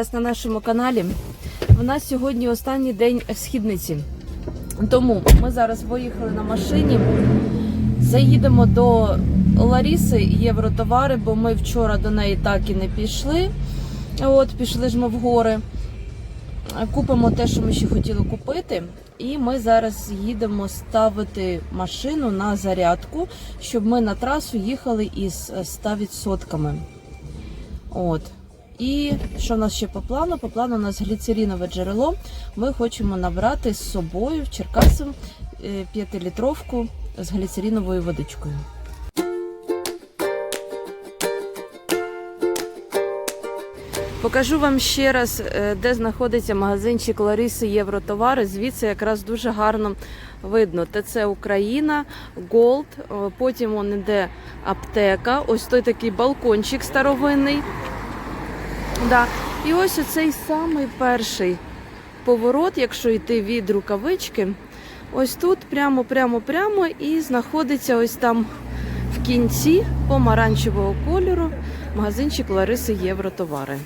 Вас на нашому каналі. У нас сьогодні останній день в східниці. Тому ми зараз виїхали на машині. Заїдемо до Ларіси Євротовари, бо ми вчора до неї так і не пішли. От, пішли ж ми в гори. Купимо те, що ми ще хотіли купити. І ми зараз їдемо ставити машину на зарядку, щоб ми на трасу їхали із 100%. От. І що в нас ще по плану? По плану у нас гліцерінове джерело. Ми хочемо набрати з собою в Черкасів 5-літровку з гліцеріновою водичкою. Покажу вам ще раз, е, де знаходиться магазинчик Лариси Євротовари. Звідси якраз дуже гарно видно. ТЦ Україна, Голд, потім он іде аптека. Ось той такий балкончик старовинний. Да. І ось оцей самий перший поворот, якщо йти від рукавички. Ось тут прямо, прямо, прямо і знаходиться ось там в кінці помаранчевого кольору магазинчик Лариси Євротовари.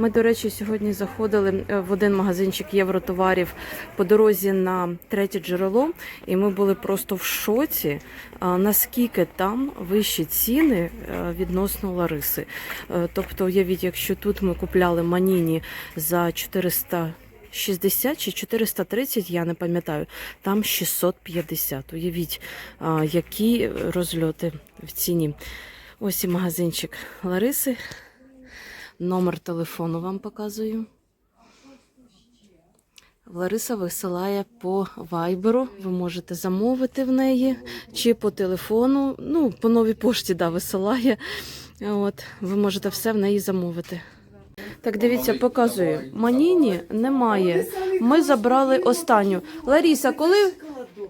Ми, до речі, сьогодні заходили е, в один магазинчик євротоварів по дорозі на третє джерело, і ми були просто в шоці, наскільки там вищі ціни е, відносно Лариси. Е, Тобто, уявіть, якщо тут ми купляли маніні за 400 60 чи 430, я не пам'ятаю, там 650. Уявіть, які розльоти в ціні. Ось і магазинчик Лариси. Номер телефону вам показую. Лариса висилає по вайберу. Ви можете замовити в неї чи по телефону. Ну, по новій пошті да, висилає. От, ви можете все в неї замовити. Так, дивіться, показую. Маніні немає. Ми забрали останню. Ларіса, коли,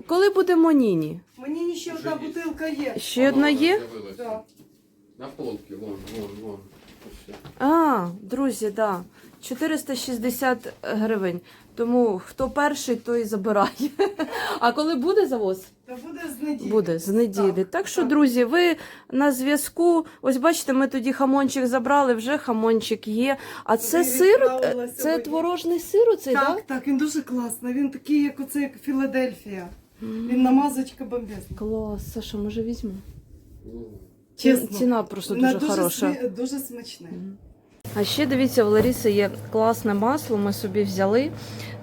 коли буде Маніні? Мені ще одна бутилка є. Ще одна є? На полке, вон, вон, вон. А, друзі, да. 460 гривень. Тому хто перший, той забирає. А коли буде завоз? Та буде з неділі. Буде з неділі. Так що, друзі, ви на зв'язку. Ось бачите, ми тоді хамончик забрали, вже хамончик є. А це Ви сир, це сьогодні. творожний сир оцей, Так, так? так, він дуже класний. Він такий, як оце, як Філадельфія. Він намазочка бомбезна. Клас, Саша, може візьмемо? Чесно. Ціна просто Вона дуже хороша. смі- дуже смачне. А ще дивіться, в Ларіси є класне масло. Ми собі взяли.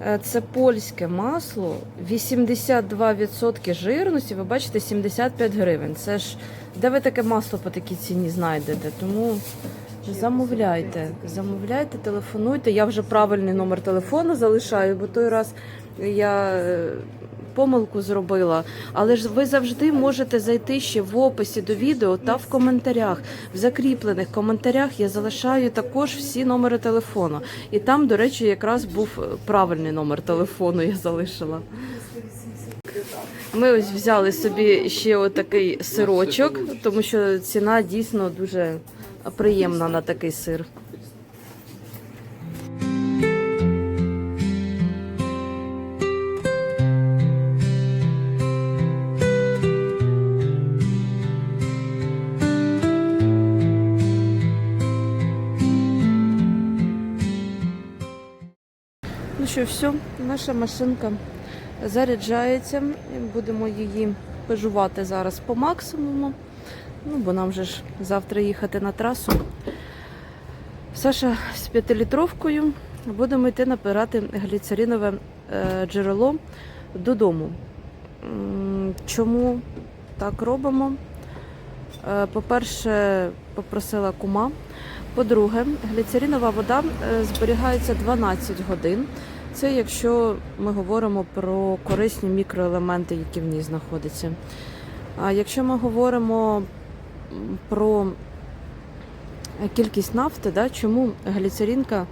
Е, Це польське масло, 82% жирності. Ви бачите, 75 гривень. Це ж де ви таке масло по такій ціні знайдете? Тому замовляйте, замовляйте, телефонуйте. Я вже правильний номер телефону залишаю, бо той раз я е, помилку зробила. Але ж ви завжди можете зайти ще в описі до відео та в коментарях. В закріплених коментарях я залишаю також всі номери телефону. І там, до речі, якраз був е, правильний номер телефону. Я залишила. Ми ось взяли собі ще отакий сирочок, тому що ціна дійсно дуже приємна на такий сир. Що, все, наша машинка заряджається. Будемо її пежувати зараз по максимуму. Ну, бо нам вже ж завтра їхати на трасу. Саша з п'ятилітровкою будемо йти набирати гліцеринове е, джерело додому. Чому так робимо? Е, По-перше, попросила кума. По-друге, гліцеринова вода е, зберігається 12 годин. Це якщо ми говоримо про корисні мікроелементи, які в ній знаходяться. А якщо ми говоримо про кількість нафти, да, чому гліцеринка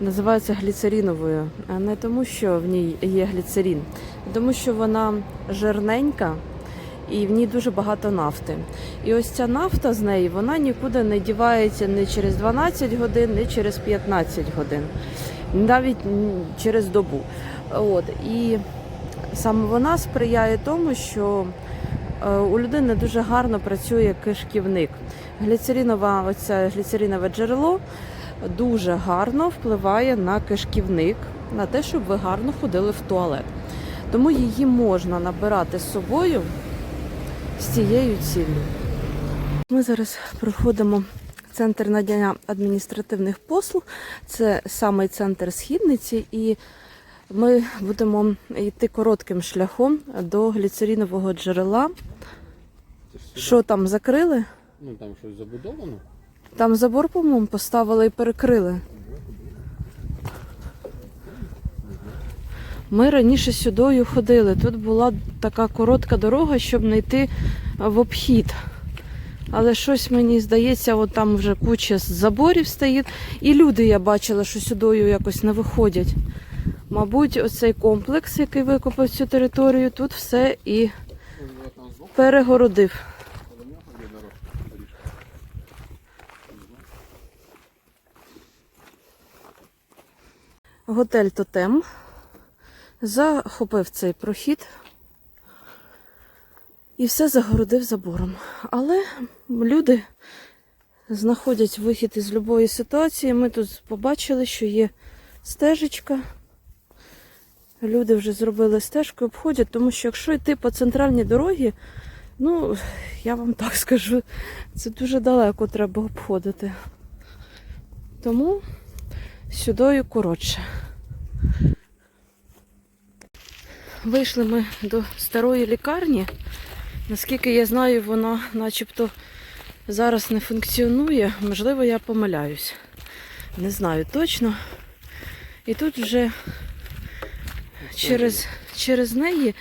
називається гліцериновою? А Не тому, що в ній є гліцерин, а тому що вона жирненька і в ній дуже багато нафти. І ось ця нафта з неї вона нікуди не дівається не через 12 годин, не через 15 годин, навіть через добу. От і саме вона сприяє тому, що е, у людини дуже гарно працює кишківник. Гліцеринова, оця гліцеринове джерело дуже гарно впливає на кишківник, на те, щоб ви гарно ходили в туалет. Тому її можна набирати з собою з цією ціллю. Ми зараз проходимо центр надання адміністративних послуг. Це саме центр східниці, і ми будемо йти коротким шляхом до гліцерінового джерела. Що там закрили? Ну там щось забудовано. Там забор, по-моєму, поставили і перекрили. Ми раніше сюдою ходили. Тут була така коротка дорога, щоб не йти в обхід. Але щось мені здається, от там вже куча заборів стоїть. І люди я бачила, що сюдою якось не виходять. Мабуть, оцей комплекс, який викопав цю територію, тут все і перегородив. Готель Тотем захопив цей прохід і все загородив забором. Але люди знаходять вихід із будь-якої ситуації. Ми тут побачили, що є стежечка. Люди вже зробили стежку, обходять, тому що якщо йти по центральній дорогі, ну, я вам так скажу, це дуже далеко треба обходити. Тому сюдою коротше. Вийшли ми до старої лікарні. Наскільки я знаю, вона начебто зараз не функціонує. Можливо, я помиляюсь. Не знаю точно. І тут вже через, через неї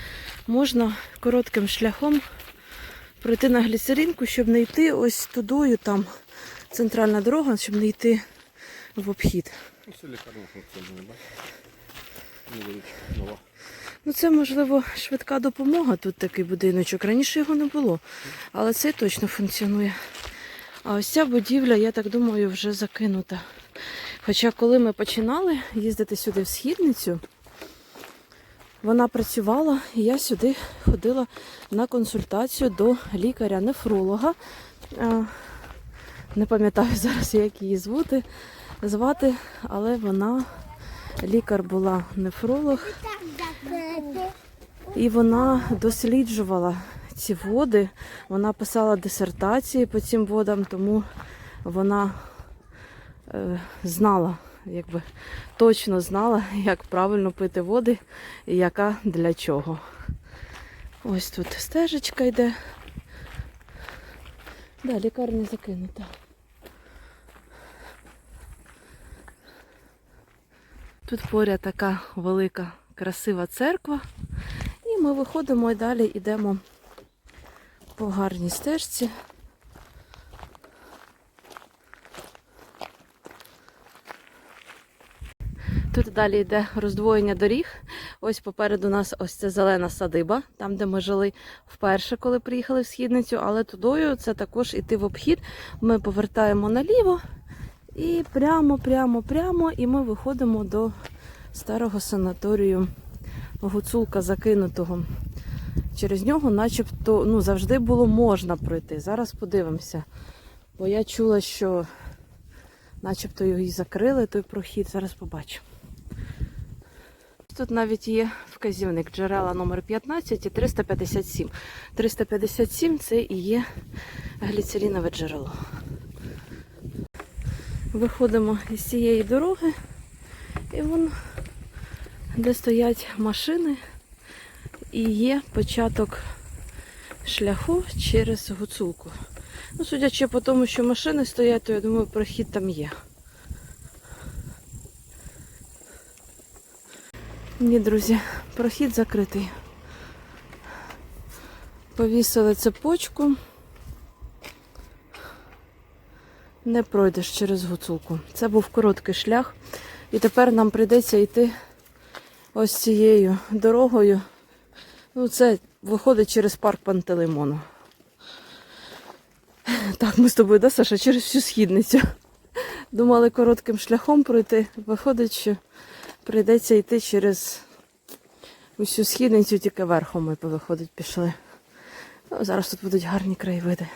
можна коротким шляхом пройти на гліцеринку, щоб не йти ось тудою, там центральна дорога, щоб не йти в обхід. Ну, все лікарня функціонує? Невеличка, нова. Ну, це, можливо, швидка допомога. Тут такий будиночок. Раніше його не було, але цей точно функціонує. А ось ця будівля, я так думаю, вже закинута. Хоча, коли ми починали їздити сюди в східницю, вона працювала, і я сюди ходила на консультацію до лікаря-нефролога. Не пам'ятаю зараз, як її звати, звати, але вона лікар була нефролог. І вона досліджувала ці води. Вона писала дисертації по цим водам, тому вона е, знала, якби точно знала, як правильно пити води і яка для чого. Ось тут стежечка йде. Да, лікарня закинута. Тут поряд така велика красива церква. І ми виходимо і далі йдемо по гарній стежці. Тут далі йде роздвоєння доріг. Ось попереду нас ось ця зелена садиба, там, де ми жили вперше, коли приїхали в східницю, але тудою це також іти в обхід. Ми повертаємо наліво і прямо, прямо, прямо, і ми виходимо до старого санаторію гуцулка закинутого. Через нього, начебто, ну, завжди було можна пройти. Зараз подивимося. Бо я чула, що начебто його і закрили, той прохід. Зараз побачу. Тут навіть є вказівник джерела номер 15 і 357. 357 це і є гліцерінове джерело. Виходимо із цієї дороги, і вон, де стоять машини, і є початок шляху через гуцулку. Ну, судячи по тому, що машини стоять, то я думаю, прохід там є. Ні, друзі, прохід закритий. Повісили цепочку. Не пройдеш через гуцулку. Це був короткий шлях. І тепер нам прийдеться йти ось цією дорогою. Ну, це виходить через парк Пантелеймону. Так, ми з тобою, да, Саша, через всю східницю. Думали коротким шляхом пройти. Виходить, що прийдеться йти через усю східницю, тільки верхом ми виходить, пішли. Ну, зараз тут будуть гарні краєвиди.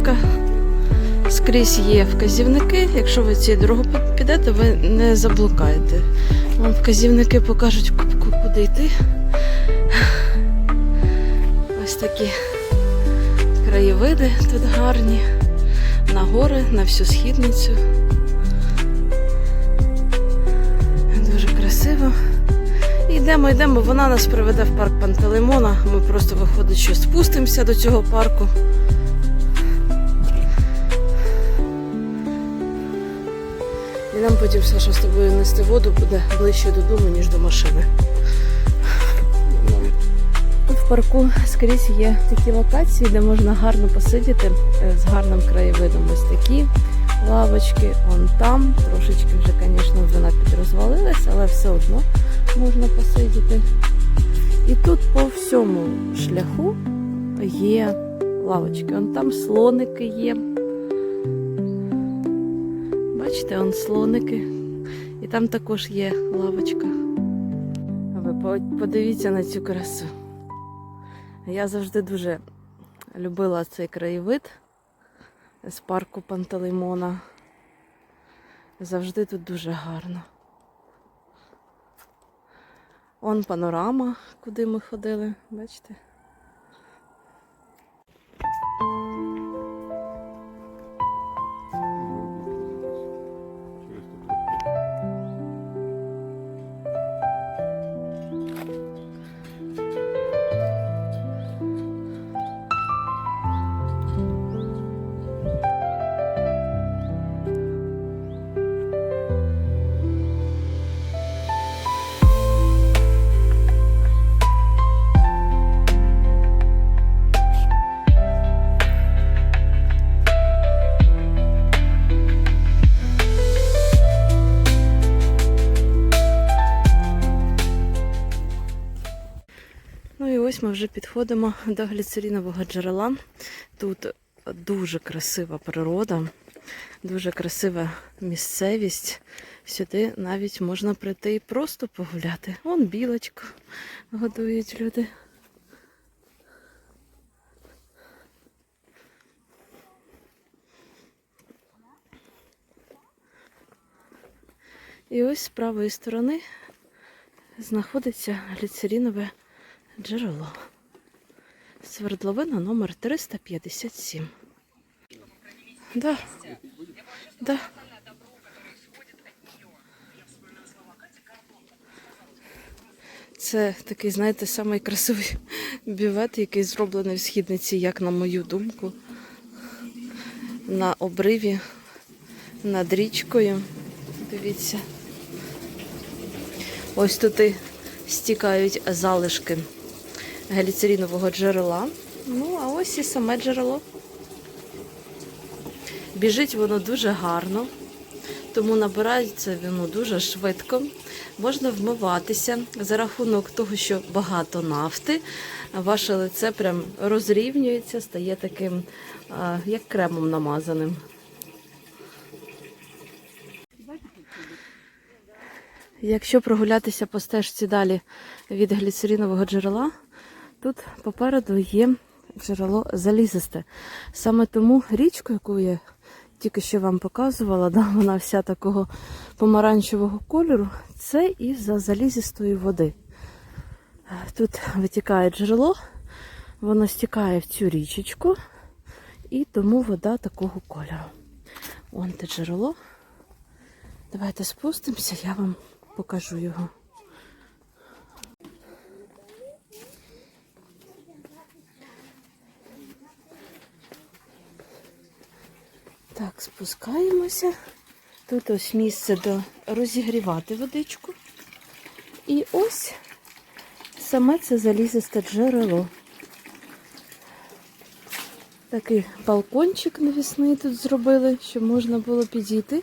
Стежечка. Скрізь є вказівники. Якщо ви цією дорогою підете, ви не заблукаєте. Вам вказівники покажуть, ку- ку- куди йти. Ось такі краєвиди тут гарні. На гори, на всю східницю. Дуже красиво. Йдемо, йдемо, вона нас приведе в парк Пантелеймона. Ми просто виходить, що спустимося до цього парку. Потім Саша з тобою нести воду буде ближче додому, ніж до машини. В парку скрізь є такі локації, де можна гарно посидіти е, з гарним краєвидом. Ось такі лавочки, он там. Трошечки вже, звісно, вона підрозвалилась, але все одно можна посидіти. І тут по всьому шляху є лавочки. Он там слоники є. Бачите, он слоники. І там також є лавочка. Ви подивіться на цю красу. Я завжди дуже любила цей краєвид з парку Пантелеймона. Завжди тут дуже гарно. Он панорама, куди ми ходили, бачите? Ось ми вже підходимо до гліцерінового джерела. Тут дуже красива природа, дуже красива місцевість. Сюди навіть можна прийти і просто погуляти. Вон білочку годують люди. І ось з правої сторони знаходиться гліцерінове джерело. Свердловина номер 357. Да. Да. Це такий, знаєте, самий красивий бювет, який зроблений в східниці, як на мою думку. На обриві, над річкою. Дивіться. Ось тут і стікають залишки гліцерінового джерела. Ну, а ось і саме джерело. Біжить воно дуже гарно, тому набирається воно дуже швидко. Можна вмиватися за рахунок того, що багато нафти. Ваше лице прям розрівнюється, стає таким, як кремом намазаним. Якщо прогулятися по стежці далі від гліцерінового джерела, тут попереду є джерело залізисте. Саме тому річку, яку я тільки що вам показувала, да, вона вся такого помаранчевого кольору, це із-за залізистої води. Тут витікає джерело, воно стікає в цю річечку, і тому вода такого кольору. Вон те джерело. Давайте спустимося, я вам покажу його. Так, спускаємося. Тут ось місце до розігрівати водичку. І ось саме це залізисте джерело. Такий балкончик навісний тут зробили, щоб можна було підійти,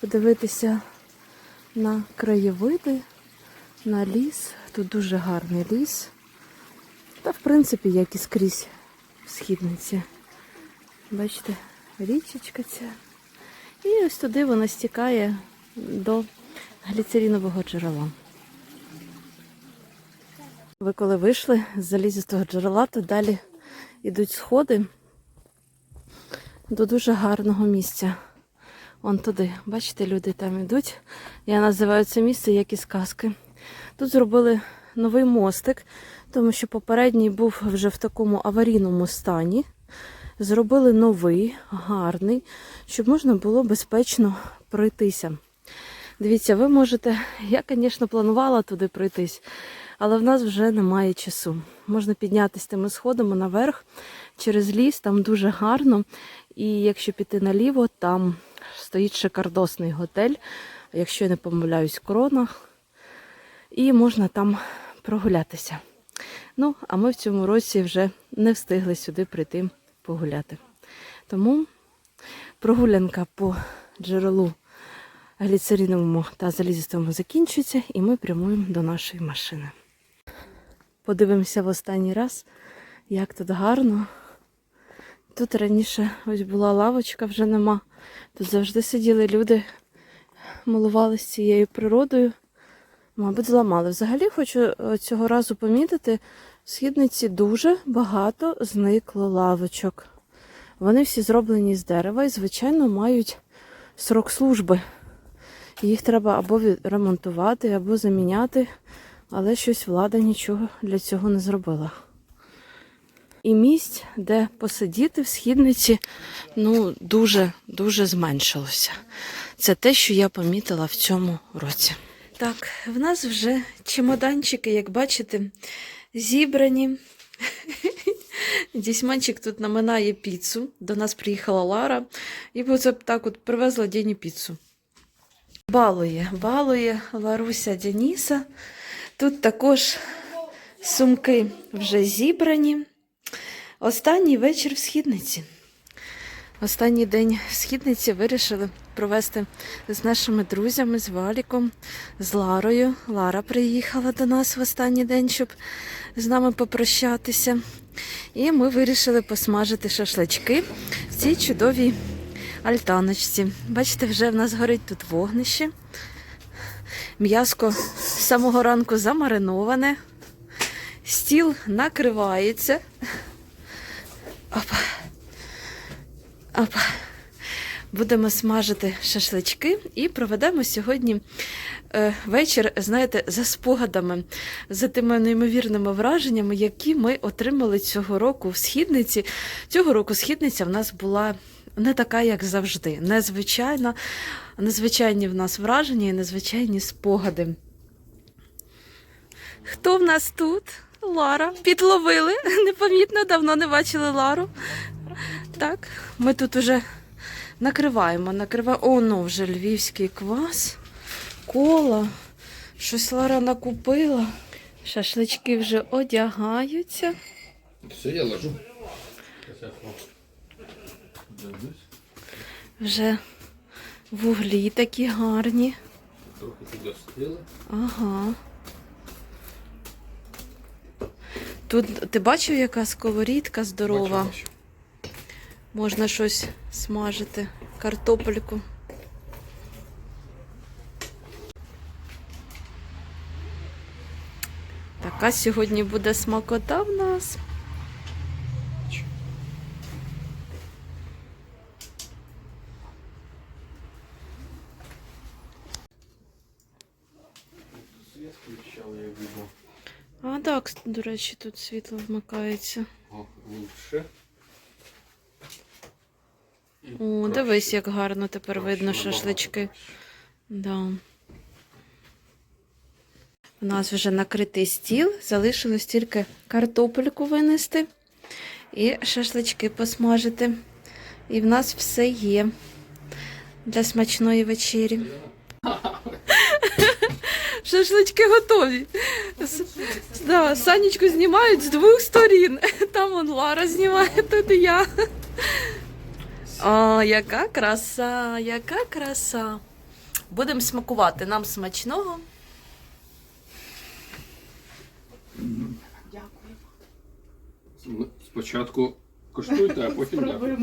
подивитися на краєвиди, на ліс. Тут дуже гарний ліс. Та, в принципі, як і скрізь в східниці. Бачите, річечка ця. І ось туди вона стікає до гліцерінового джерела. Ви коли вийшли з залізістого джерела, то далі йдуть сходи. до дуже гарного місця. Вон туди, бачите, люди там йдуть. Я називаю це місце як із казки. Тут зробили новий мостик, тому що попередній був вже в такому аварійному стані. Зробили новий, гарний, щоб можна було безпечно пройтися. Дивіться, ви можете, я, звісно, планувала туди пройтись, але в нас вже немає часу. Можна піднятися тими сходами наверх через ліс, там дуже гарно. І якщо піти наліво, там стоїть шикардосний готель, якщо я не помиляюсь, крона. І можна там прогулятися. Ну, а ми в цьому році вже не встигли сюди прийти погуляти. Тому прогулянка по джерелу гліцериновому та залізистому закінчується, і ми прямуємо до нашої машини. Подивимося в останній раз, як тут гарно. Тут раніше ось була лавочка, вже нема. Тут завжди сиділи люди, милувалися цією природою. Мабуть, зламали. Взагалі хочу е, цього разу помітити, в східниці дуже багато зникло лавочок. Вони всі зроблені з дерева і, звичайно, мають срок служби. Їх треба або ремонтувати, або заміняти, але щось влада нічого для цього не зробила. І місць, де посидіти в східниці, ну, дуже-дуже зменшилося. Це те, що я помітила в цьому році. Так, в нас вже чемоданчики, як бачите, зібрані. Дісьманчик тут наминає піцу. До нас приїхала Лара. І оце так от привезла Дені піцу. Балує, балує Ларуся Дяніса. Тут також сумки вже зібрані. Останній вечір в східниці. Останній день в східниці вирішили провести з нашими друзями, з Валіком, з Ларою. Лара приїхала до нас в останній день, щоб з нами попрощатися. І ми вирішили посмажити шашлички в цій чудовій альтаночці. Бачите, вже в нас горить тут вогнище. М'яско з самого ранку замариноване. Стіл накривається. Опа. Опа. Будемо смажити шашлички і проведемо сьогодні е, вечір, знаєте, за спогадами, за тими неймовірними враженнями, які ми отримали цього року в східниці. Цього року східниця в нас була не така, як завжди. Незвичайна, незвичайні в нас враження і незвичайні спогади. Хто в нас тут? Лара. Підловили. Непомітно, давно не бачили Лару. Так, ми тут уже накриваємо, накриваємо. О, ну вже львівський квас, кола. Щось Лара накупила. Шашлички вже одягаються. Все, я ложу. Вже вуглі такі гарні. Трохи туди. Ага. Тут ти бачив, яка сковорідка здорова? Можна щось смажити, картопельку. Така сьогодні буде смакота в нас. А так, до речі, тут світло вмикається. О, лучше. О, дивись, як гарно тепер видно шашлички. Да. У нас вже накритий стіл, залишилось тільки картопельку винести і шашлички посмажити. І в нас все є для смачної вечері. Шашлички готові. Да, Санечку знімають з двох сторін. Там он Лара знімає, тут і я. О, яка краса, яка краса. Будемо смакувати нам смачного. Дякую. Спочатку коштуйте, а потім дякуйте.